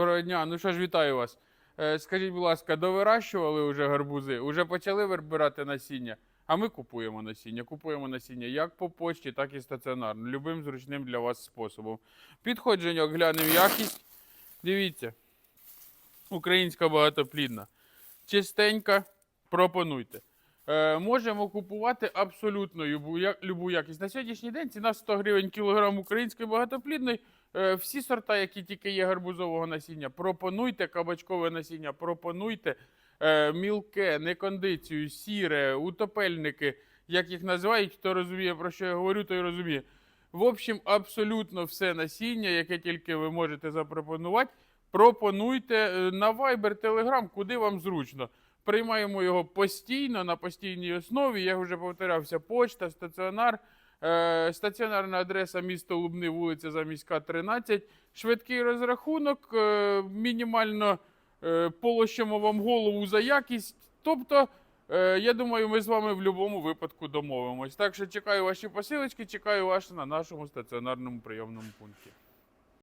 Доброго дня, ну що ж, вітаю вас. Е, Скажіть, будь ласка, довирощували вже гарбузи? Уже почали вибирати насіння? А ми купуємо насіння. Купуємо насіння як по почті, так і стаціонарно. Любим зручним для вас способом. Підходження, глянемо якість. Дивіться. Українська багатоплідна. Чистенька, пропонуйте. Е, можемо купувати абсолютно любу, любу якість. На сьогоднішній день ціна 100 гривень кілограм української багатоплідної. Е, всі сорта, які тільки є гарбузового насіння, пропонуйте кабачкове насіння, пропонуйте е, мілке, некондицію, сіре, утопельники, як їх називають, хто розуміє, про що я говорю, той розуміє. В общем, абсолютно все насіння, яке тільки ви можете запропонувати, пропонуйте е, на Viber, Telegram, куди вам зручно. Приймаємо його постійно, на постійній основі. Я вже повторявся, почта, стаціонар. Е, стаціонарна адреса місто Лубни, вулиця Заміська, 13. Швидкий розрахунок, е, мінімально е, полощимо вам голову за якість. Тобто, я думаю, ми з вами в будь-якому випадку домовимось. Так що чекаю ваші посилочки, чекаю вас на нашому стаціонарному прийомному пункті.